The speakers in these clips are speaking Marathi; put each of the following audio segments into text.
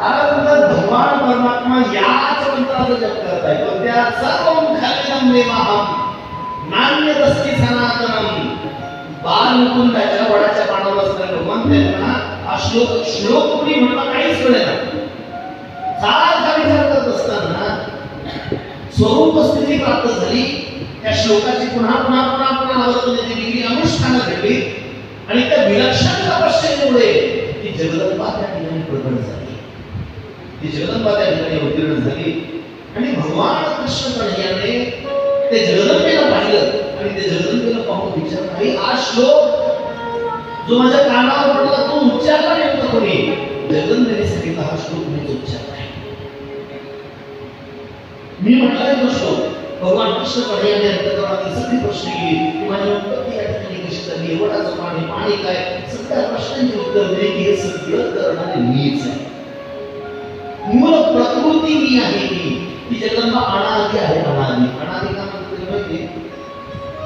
आनंद भगवान परमात्मा याच मंत्राचा जप करत पण त्या सर्व खालीदम देवाहम नान्यदस्ती सनातनम. वडाच्या पानावर असणारे भगवान त्यांना हा श्लोक श्लोक कोणी काहीच कळेना. सारखा विचार करत असताना स्वरूप स्थिती प्राप्त झाली. त्या श्लोकाची पुन्हा पुन्हा पुन्हा पुन्हा आवर्तन दिली अनुष्ठानं घडली. आणि त्या विलक्षण तपश्चर्येमुळे ती जगदंबा त्या ठिकाणी प्रकट झाली. ती जगदंबा त्या ठिकाणी अवतीर्ण झाली. आणि भगवान कृष्ण याने ते जगदंबेला पाहिलं. आणि ते जगदंबेला पाहून विचारलं आणि हा श्लोक जो माझ्या कानावर पडला तो उच्चारला नेमका कोणी. जगदंबेने सांगितला हा श्लोक मीच उच्चारला मी म्हटलाय तो श्लोक भगवान कृष्ण यांनी अंतकरणातील सगळी प्रश्न केली की माझी उत्पत्ती या ठिकाणी कशी झाली? एवढाच पाणी पाणी काय सगळ्या प्रश्नांची उत्तर दिली की हे सगळं करणारे मीच आहे. मूळ प्रकृती मी आहे ती. ती जगदंबा अनादी आहे अनादी. अनादी का आहे?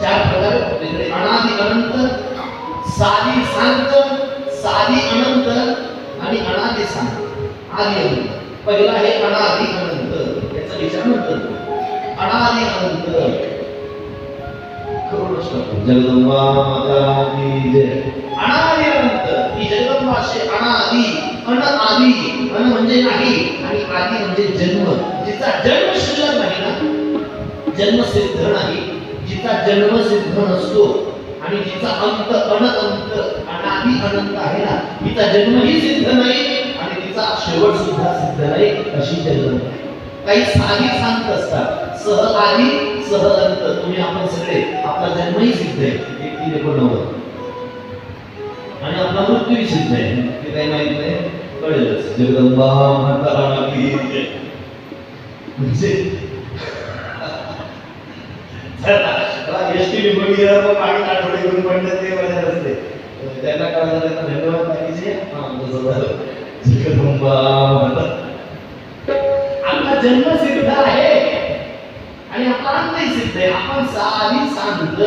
चार प्रकार अनादी अनंत साधी शांत साधी अनंत आणि अनादी शांत. आदी अनंत. पहिला आहे अनादी अनंत. याचा विचार नंतर. अनादी अनंत. करोड. जगदंबा माता की जय. अनादी अनंत. जन्म भाषे असे अनादी अन आदी अन म्हणजे नाही आणि आदी म्हणजे जन्म. जिचा जन्म शिल्लक नाही ना जन्म सिद्ध नाही. जिचा जन्म सिद्ध नसतो आणि जिचा अंत अन अंत अनादी अनंत आहे ना तिचा जन्मही सिद्ध नाही आणि तिचा शेवट सुद्धा सिद्ध नाही अशी जन्म. काही साधी शांत असतात सह आदी सह अंत. तुम्ही आपण सगळे आपला जन्मही सिद्ध आहे. एक तीन एकोणनव्वद. आणि आपला मृत्यू सिद्ध आहे. ते काही माहीत नाही? कळेलच. जगदंबा माता म्हणजे? म्हणजे? एसटी टी लिंबडी मागे आठवडे घेऊन पडलं ते माझ्या रस्ते. त्यांना कळलं त्यांना धन्यवाद बाकीचे जगदंबा आपला जन्म सिद्ध आहे. आणि आपला अंतही सिद्ध आहे. आपण साधी सांगत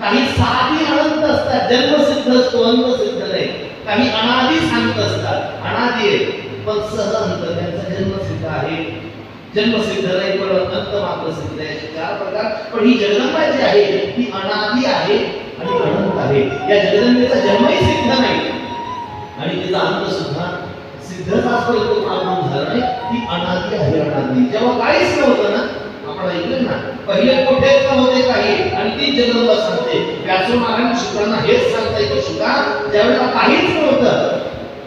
काही साधी अनंत असतात जन्मसिद्ध असतो अंत सिद्ध नाही. काही अनादी सांगत असतात अनादी आहे पण सह अंत त्यांचा जन्म सिद्ध आहे. जन्म सिद्ध नाही पण अंत मात्र सिद्ध आहे. चार प्रकार. पण ही जगदंबा जी आहे ती अनादी आहे आणि अनंत आहे. या जगदंबेचा जन्मही सिद्ध नाही. आणि तिचा अंत सुद्धा सिद्धच आजपर्यंत प्रारंभ झाला नाही. ती अनादी आहे अनादी. जेव्हा काहीच नव्हतं ना आपण ऐकलं ना पहिले कोठेच नव्हते काही? आणि ती जगदंबा सांगते. व्यासोनारायण शुक्रांना हेच सांगता येतं शुक्रा ज्यावेळेला काहीच नव्हतं.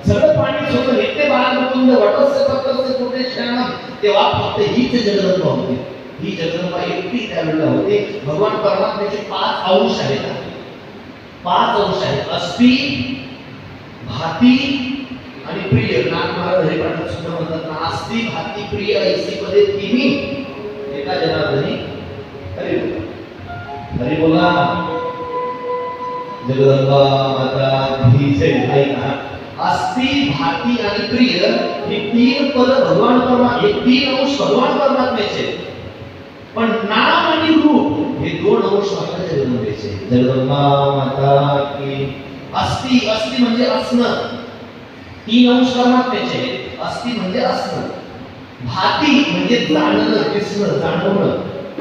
सगळं पाणीच होतं हे ते बाळमुकुंद वटस्य पत्रस्य कुठे शरणम तेव्हा फक्त हीच जगदंबा होती. ही जगदंबा एकटी त्यावेळेला होते. भगवान परमात्म्याचे पाच अंश आहेत. पाच अंश आहेत. अस्ति भाती आणि प्रिय. नाग महाराज हरिपाठात सुद्धा म्हणतात ना नास्ती भाती प्रिय ऐसी मध्ये तिन्ही एका जनार्दनी हरी बोला हरी बोला जगदंबा माता धी जय आई कहा अस्ति भाती आणि प्रिय ही तीन पद भगवान परमा हे तीन अंश भगवान परमात्म्याचे पण नाम आणि रूप हे दोन अंश मात्र जगदंबेचे जगदंबा माता की अस्ति अस्ति म्हणजे असणं तीन अंश परमात्म्याचे अस्ति म्हणजे असणं भाती म्हणजे जाणणं दिसणं जाणवणं.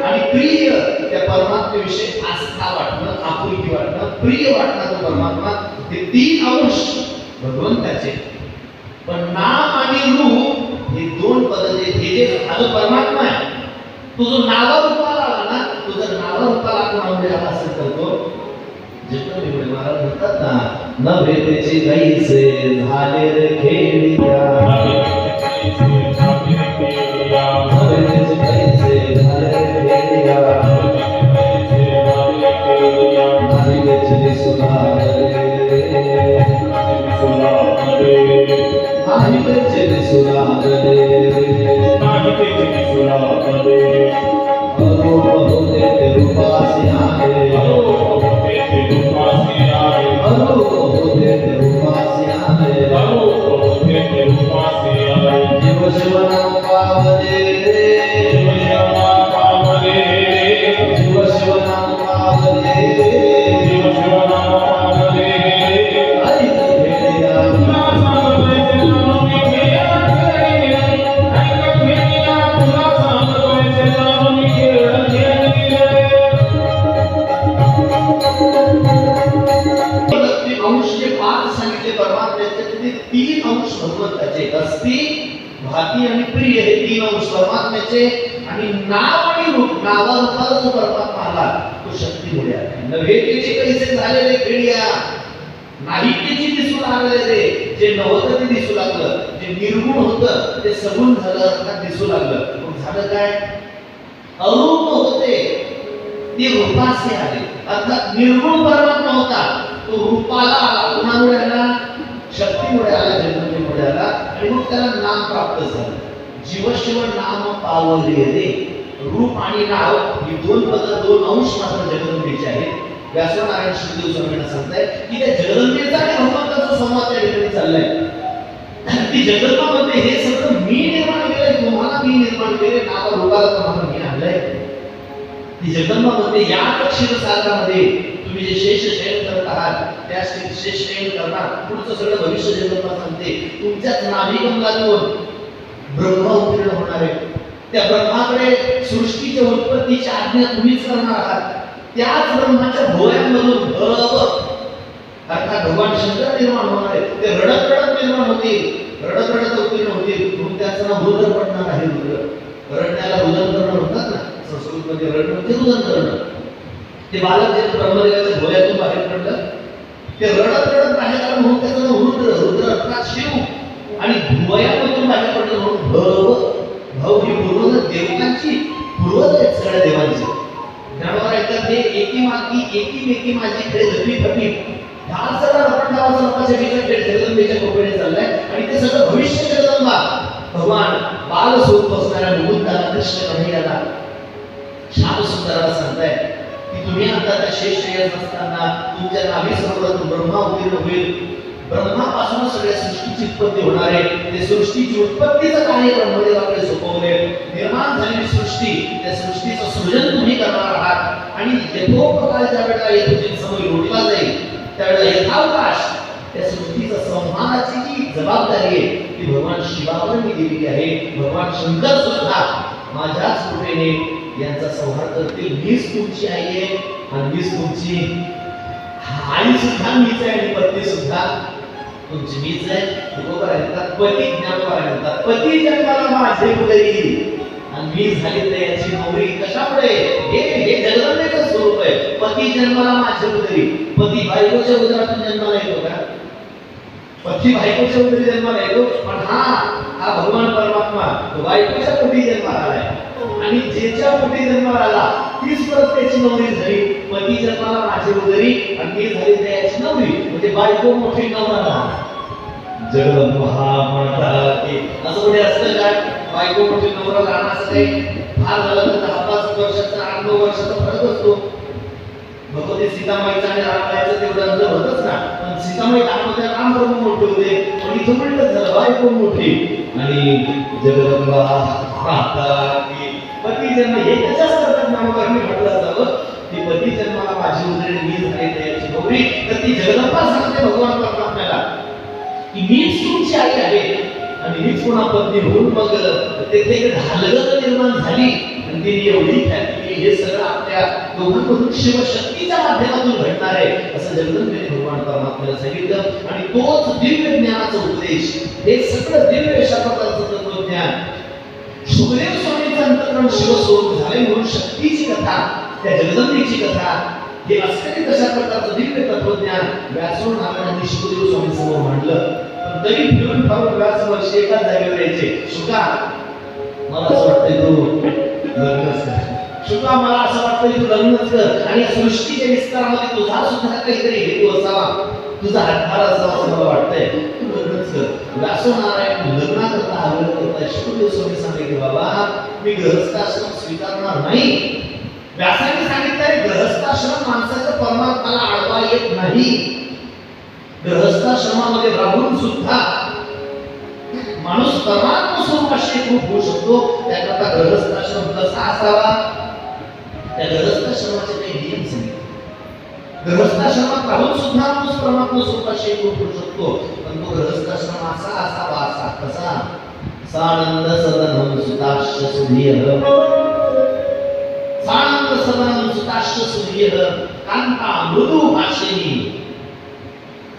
आणि प्रिय त्या परमात्म्याविषयी आस्था वाटणं आपुलकी वाटणं प्रिय वाटणं तो परमात्मा हे तीन अंश भगवंताचे. पण नाम आणि रूप हे दोन पद जे हे जे हा जो परमात्मा आहे तो जो नावारूपाला आला ना तो जर नावारूपाला आपण कोणामध्ये आला असेल तर तो जिथं निवडे महाराज म्हणतात ना न भेटेचे गाईचे झाले रे खेळ्या आला नव्हे झालेले खेडिया नाही दिसू लागले जे नव्हतं ते दिसू लागलं जे निर्गुण होतं ते सगुण झालं दिसू लागलं. मग झालं काय? अरूप होते. ते रूपासे आले. अर्थात निर्गुण परमात्मा होता. तो रूपाला आला कुणामुळे आला शक्तीमुळे आला जगदंबेमुळे आला आणि मग त्याला नाम प्राप्त झालं. जीवशिव नाम पावले रे. रूप आणि नाव ही दोन पद दोन अंश मात्र जगदंबेचे आहेत. व्यासनारायण शिंदे स्वामींना सांगताय की त्या जगदंबेचा आणि भगवंताचा संवाद त्या ठिकाणी चाललाय. ती जगदंबामध्ये हे सगळं मी निर्माण केलंय तुम्हाला मी निर्माण केले नावा रोगाला तुम्हाला मी आणलंय. ती जगदंबामध्ये या क्षीरसागरामध्ये तुम्ही जे शेष शयन करत आहात त्या शेष शयन करणार पुढचं सगळं भविष्य जगदंबा सांगते. तुमच्याच नाभिकमलातून ब्रह्म उत्तीर्ण होणार आहे. त्या ब्रह्माकडे सृष्टीच्या उत्पत्तीची आज्ञा तुम्हीच करणार आहात. त्याच ब्रह्माच्या भोयांमधून भव अर्थात भगवान शंकर निर्माण होणार आहे ते रडत रडत निर्माण होतील. रडत रडत उत्तीर्ण होतील. म्हणून त्याचं नाव रुदर पडणार आहे रुद्र रडण्याला रुदन करणं म्हणतात ना संस्कृतमध्ये रडणं म्हणजे रुदन करणं. ते बालक जे ब्रह्मदेवाच्या भोयातून बाहेर पडलं ते रडत रडत बाहेर आलं म्हणून त्याचं नाव रुद्र. रुद्र अर्थात शिव. आणि भुवयामधून बाहेर पडलं एकी मेकी माझी खेळ लपी फटी हा सगळा रपंडावाचा लपाच्या बीचा खेळ जगदंबेच्या कोपऱ्याने चाललाय. आणि ते सगळं भविष्य जगदंबा. भगवान बाल स्वरूप असणाऱ्या मुकुंदाला कृष्ण कन्हैयाला श्याम सुंदराला सांगताय की तुम्ही आता त्या शेष श्रेयस असताना तुमच्या नाभी सरोवरातून ब्रह्मा उत्तीर्ण होईल. ब्रह्मापासून सगळ्या सृष्टीची उत्पत्ती होणार आहे. ते सृष्टीची उत्पत्तीचं कार्य ब्रह्मदेवाकडे सोपवले. निर्माण झालेली सृष्टी त्या सृष्टीचं सृजन तुम्ही करणार आहात. आणि यथोपकाळ ज्या वेळेला यथोचित समय लोटला जाईल त्यावेळेला यथावकाश त्या सृष्टीचं संहाराची जी जबाबदारी आहे ती भगवान शिवावर मी दिलेली आहे. भगवान शंकर सुद्धा माझ्याच कृपेने यांचा संहार करतील मीच तुमची आई आहे. आणि मीच तुमची. आई सुद्धा मीच आहे आणि पत्नी सुद्धा. तुमची मीच आहे तुकोबर म्हणतात पती ज्ञानोबर म्हणतात पती जन्माला माझे मुलगी आणि मी झाली तर याची नोकरी कशामुळे हे हे जगदंबेचं स्वरूप आहे. पती जन्माला माझे मुलगी पती बायकोच्या उदरातून जन्माला येतो का? पती बायकोच्या उदरी जन्माला येतो? पण हा हा भगवान परमात्मा बायकोच्या आणि ज्याच्या पोटी जन्माला आला तीच परत त्याची नवरी झाली. पती जन्माला माझी उदरी आणि मी झाली त्याची नवरी. म्हणजे बायको मोठी नवरा. जगदंबा म्हणता की असं कुठे असतं काय बायको मोठी नवरा लहान असं काही फार झालं तर दहा पाच वर्षाचा आठ नऊ वर्षाचा फरक असतो. भगवती सीतामाईचं आणि रामायचं तेवढं अंतर होतच ना. पण सीतामाई दाखवते राम प्रभू मोठे होते. पण इथं म्हणलं झालं बायको मोठी. आणि जगदंबा माता की पती जन्म हे त्याच्याच करतात नामकरणी म्हटलं असावं ती पती जन्माला माझी उजळी मी झाली त्याची गौरी तर ती जगदंबा सांगते भगवान परमात्म्याला की मीच तुमची आई आहे आणि मीच पुन्हा पत्नी होऊन मग तेथे एक ढालगत निर्माण झाली. आणि तिने एवढी ख्याती केली. हे सगळं आपल्या दोघांमधून शिवशक्तीच्या माध्यमातून घडणार आहे. असं जगदंबेने भगवान परमात्म्याला सांगितलं. आणि तोच दिव्य ज्ञानाचा उपदेश. हे सगळं दिव्य अशा प्रकारचं तत्वज्ञान. सुखदेव स्वामी स्वामींचं अंतकरण शिवस्वरूप झाले म्हणून शक्तीची कथा त्या जगदंबेची कथा हे असलेले कशा प्रकारचं दिव्य तत्वज्ञान व्यासोड नारायणांनी शिवदेव स्वामी समोर मांडलं. पण तरी फिरून फारून व्यास वर्ष एकाच जागेवर यायचे शुका मला असं वाटतंय तू लग्नच कर. शुका मला असं वाटतंय तू लग्नच कर. आणि सृष्टीच्या विस्तारामध्ये तुझा सुद्धा काहीतरी हेतू असावा. तुझा हातभार असावा असं मला वाटतंय. तू लग्नच कर लग्नाकरता आग्रह करता शिवदेव स्वामी सांगितले बाबा मी गृहस्थाश्रम स्वीकारणार नाही. व्यासाने सांगितलं गृहस्थाश्रम माणसाच्या परमात्माला आडवा येत नाही. गृहस्थाश्रमामध्ये राहून सुद्धा माणूस परमात्मा स्वरूपाशी खूप होऊ शकतो. त्याकरता गृहस्थाश्रम कसा असावा? त्या गृहस्थाश्रमाचे काही नियम सांगितले. गृहस्थाश्रमात राहून सुद्धा माणूस परमात्मा स्वरूपाशी एकरूप होऊ शकतो. पण तो गृहस्थाश्रम असा असावा असा कसा? सानंद सदनम सुताश्च सुधीर. सानंद सदनम सुताश्च सुधीर. कांता मृदू भाषिणी.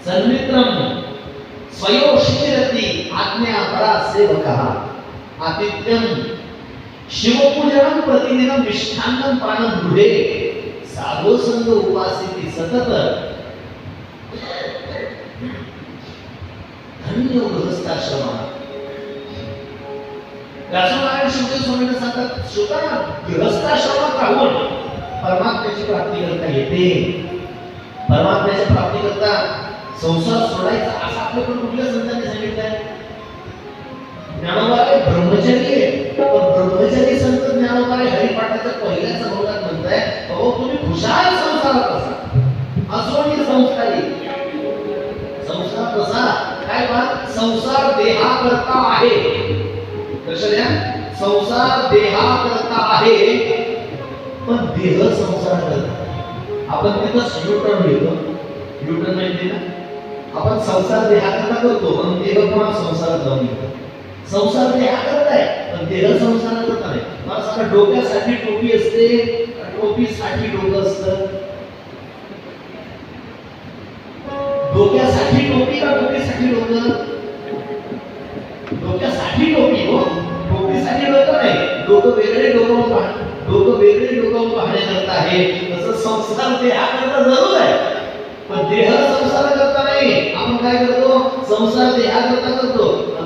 सन्मित्रम स्वयोशीरती आज्ञा परा सेवकः. आतिथ्यम शिवपूजनं प्रतिदिनं मिष्ठान्नं पानं गृहे. साधो संग उपासिती सतत धन्य गृहस्थाश्रम व्यासनारायण शिवदेव स्वामींना सांगतात श्रोतांना गृहस्थाश्रमात राहून परमात्म्याची प्राप्ती करता येते. परमात्म्याची प्राप्ती करता संसार सोडायचा असं आपल्याकडे कुठल्या संतांनी सांगितलंय? ज्ञानोबारे ब्रह्मचारी आहे. पण ब्रह्मचारी संत ज्ञानोबा हरिपाठाच्या पहिल्याच अहो तुम्ही खुशाल संसारात असा असो संस्कारी संसार कसा? काय बा? संसार देहा करता आहे. लक्ष द्या. संसार देहा करता आहे. पण देह संसार करता आपण तिथं युटर्न घेतो युटर्न माहिती ना? आपण संसार देहाकरता करतो पण देह पुन्हा संसारात जाऊन येतो संसार देहाकरता आहे पण देह संसाराकरता नाही. मला सांगा डोक्यासाठी टोपी असते टोपीसाठी डोकं असतं. डोक्यासाठी टोपी का टोपीसाठी डोकं? डोक्यासाठी टोपी हो. टोपीसाठी डोकं नाही. डोकं वेगळे डोकं डोकं वेगळे डोकं पाहण्याकरता आहे. तसं संस्कार देहाकरता जरूर आहे. पण देह संसार करता नाही. आपण काय करतो? संसार देहाकरता करतो.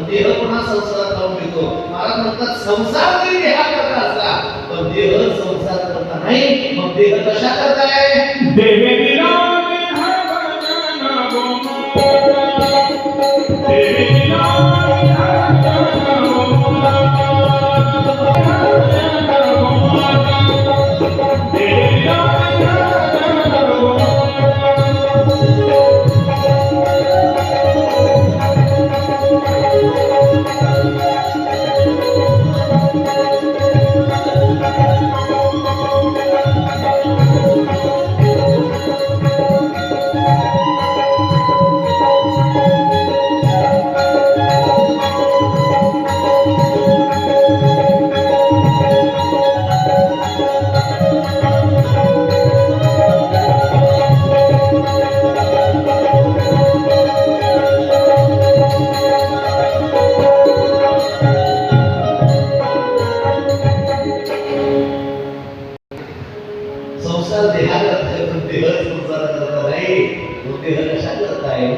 देह पुन्हा संसारात लावून घेतो. महाराज म्हणतात संसार जरी देहाकरता असला पण देह संसार करता नाही मग देह कशा करताय? देवे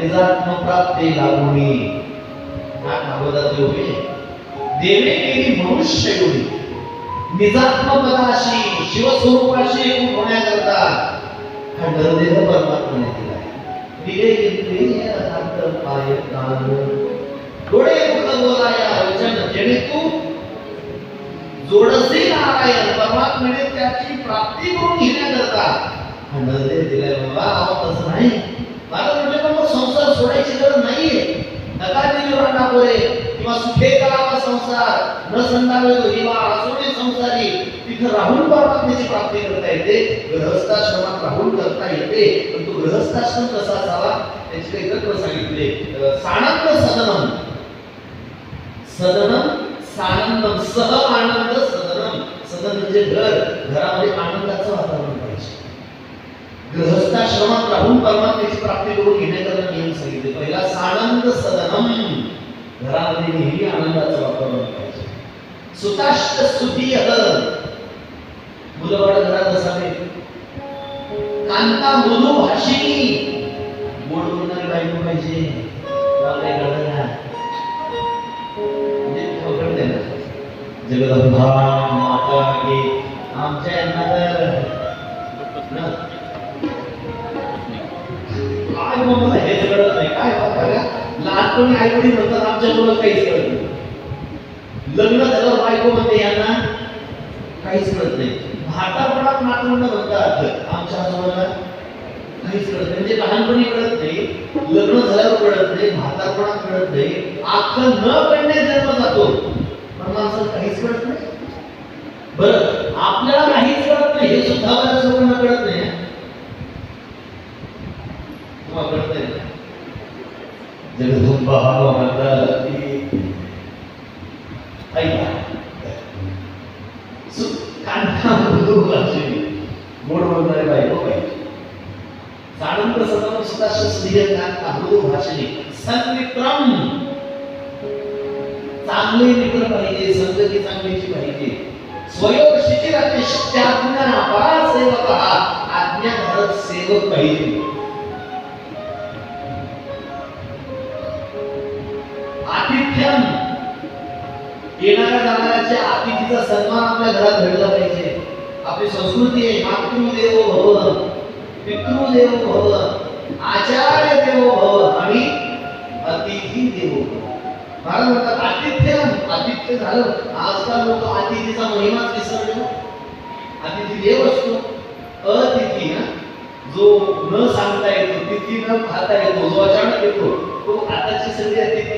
निजात्म प्राप्ती लागुनी हा भागवतात योगे देवे केली मनुष्य गुणी. निजात्मपदाशी शिवस्वरूपाशी एकूण होण्याकरता हा नरदेह परमात्म्याने दिला दिले पाय डोळे बोलाया वचन जेणे तू जोडसे नारायण परमात्म्याने त्याची प्राप्ती करून घेण्याकरता हा नरदेह दिलाय बाबा तसं नाही. मला म्हणजे का मग संसार सोडायची गरज नाहीये. नका दिली टाकोरे किंवा सुखे करावा संसार न संधावे हिवा असोडे संसारी. तिथं राहून परमात्म्याची प्राप्ती करता येते गृहस्थाश्रमात राहून करता येते. पण तो गृहस्थाश्रम कसा असावा त्याचे काही तत्व सांगितले. सानंद सदनम. सदनम सानंदम सह आनंद सदनम. सदन म्हणजे घर घरामध्ये आनंदाचं वातावरण. ग्रहस्थाश्रमात राहून परमात्म्याची प्राप्ती करून घेण्याकरता नियम सांगितले. पहिला सानंद सदनम. घरामध्ये नेहमी आनंदाचा वापर पाहिजे सुताष्ट सुती मुलं बाळ घरात असावे कांता मृदू भाषिणी. लहानपणी म्हणतात आमच्या मुलं काहीच कळत नाही. लग्न झाल्यावर बायको म्हणते यांना काहीच कळत नाही. भारतापणात नातवंड म्हणतात आमच्या आजोबाला काहीच कळत नाही. म्हणजे लहानपणी कळत नाही लग्न झाल्यावर कळत नाही भारतापणात कळत नाही. अख्खं न कळण्यात जन्म जातो पण माणसाला काहीच कळत नाही. बरं आपल्याला काहीच कळत नाही हे सुद्धा बऱ्याच लोकांना कळत नाही हं. तुम्हाला कळत नाही ना? जगदंबा माता की गोड बोलणारे बायको पाहिजे सानंद सदन सुद्धा सन्मित्रम चांगले मित्र पाहिजे संगती चांगलीची पाहिजे स्वयोग शिचिराचे शक्त्याज्ञा आज्ञाधारक सेवक पाहिजे. जाणाऱ्याच्या सन्मान आपल्या घरात घडला पाहिजे. आपली संस्कृती आहे मातृदेव भव पितृदेव भव आचार्य देवो भव आणि अतिथी देवो भव. महाराज म्हणतात आतिथ्य आतिथ्य झालं. आजकाल लोक अतिथीचा महिमाच विसरले हो. अतिथी देव असतो. अतिथी ना जो न सांगता येतो तिथी न खाता येतो जो अचानक येतो तो आताची सगळी अतिथी.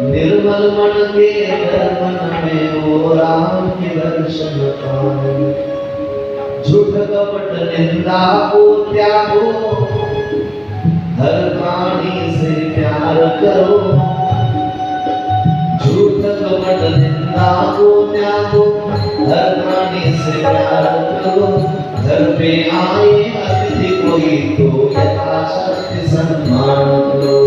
निर्मल मन के दर्पण में वो राम के दर्शन पाए झूठ कपट निंदा को त्यागो। हर प्राणी से प्यार करो। झूठ कपट निंदा को त्यागो। हर प्राणी से प्यार करो। घर पे आए अतिथि कोई तो यथाशक्ति सम्मान करो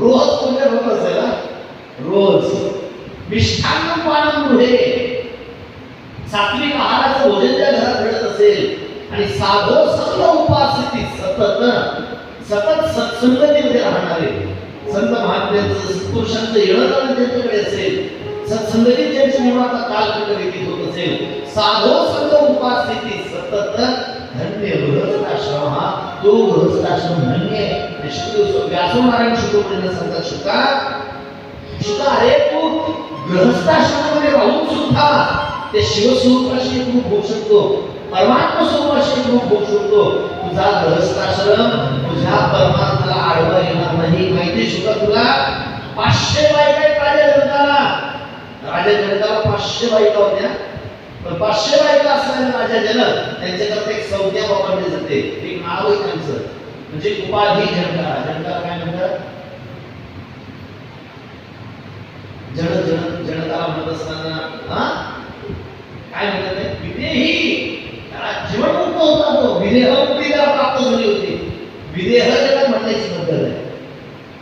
रोज पूजन होत असेल रोज. मिष्ठान्न पानं पुढे सात्विक आहाराचं भोजन त्या घरात घडत असेल. आणि साधो संत उपासिती सतत सतत सत्संगतीमध्ये राहणारे. संत महात्म्यांचं सत्पुरुषांचं येणं जाणं त्यांच्याकडे असेल सत्संगती त्यांच्या मुळात कालखंड व्यतीत होत असेल साधो संत उपासिती सतत धन्य गृहस्थाश्रम हा तो गृहस्थाश्रम धन्य आहे आणि शुक- व्यासो नारायण शुकोपरीने सांगतात शुका शुका अरे तू. गृहस्थाश्रमामध्ये राहून सुद्धा ते शिवस्वरूपाशी तू होऊ शकतो परमात्म स्वरूपाशी तू होऊ शकतो तुझा गृहस्थाश्रम तुझ्या परमात्माला आडवा येणार नाही. माहिती शुका तुला? पाचशे बायका आहेत राजा जनकाला राजा जनकाला पाचशे बायका होत्या. पण पाचशे बायका असणारे राजा जनक त्यांच्याकरता एक ते नाव आहे त्यांचं. म्हणजे उपाधी जनका जनका काय म्हणतात? जड जण जनताला म्हणत असताना हा? काय म्हणतात ते? विदेही त्याला जीवनमुक्त होता तो. विदेह मुक्ती त्याला प्राप्त झाली होती. विदेह ज्याला म्हणण्याची पद्धत आहे.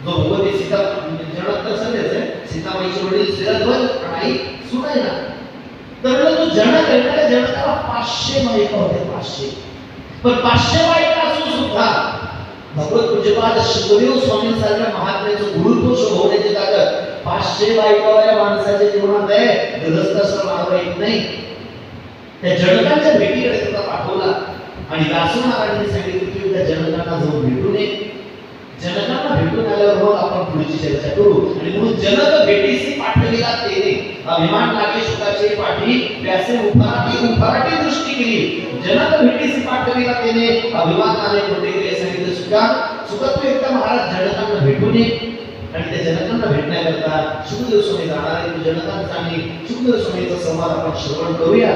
जो भगवती सीता म्हणजे जनक तर सगळेच आहे. सीताबाईचे वडील श्रीरध्वज आणि आई सुनायला. तर तो जनक आहे. ना जनकाला पाचशे बायका होते पाचशे. पण पाचशे बायका असून सुद्धा भगवत पूजपाद शिवदेव स्वामी सारख्या महात्म्याचं गुरुत्व शोभवण्याची ताकद पाचशे बायकावाल्या माणसाच्या जीवनात आहे. गृहस्थाश्रम मागं येत नाही. त्या जनकांच्या भेटीकडे त्याचा पाठवला. आणि दासू महाराजांनी सांगितलं की त्या जनकांना जाऊन भेटू नये. जनकांना भेटून आल्यावर मग आपण पुढची चर्चा करू. आणि म्हणून जनक भेटीसी पाठविला तेने अभिमान लागे सुखाचे पाठी. व्यासे उफराटी उफराटी दृष्टी केली. जनक भेटीसी पाठविला तेने अभिमानाने कोठे गेले सांगितलं सुद्धा सुखत्व एकदा महाराज जनकांना भेटून ये आणि त्या जनकांना भेटण्याकरता सुखदेव स्वामी जाणार. आहे जनकांचा आणि सुखदेव स्वामीचा संवाद आपण श्रवण करूया.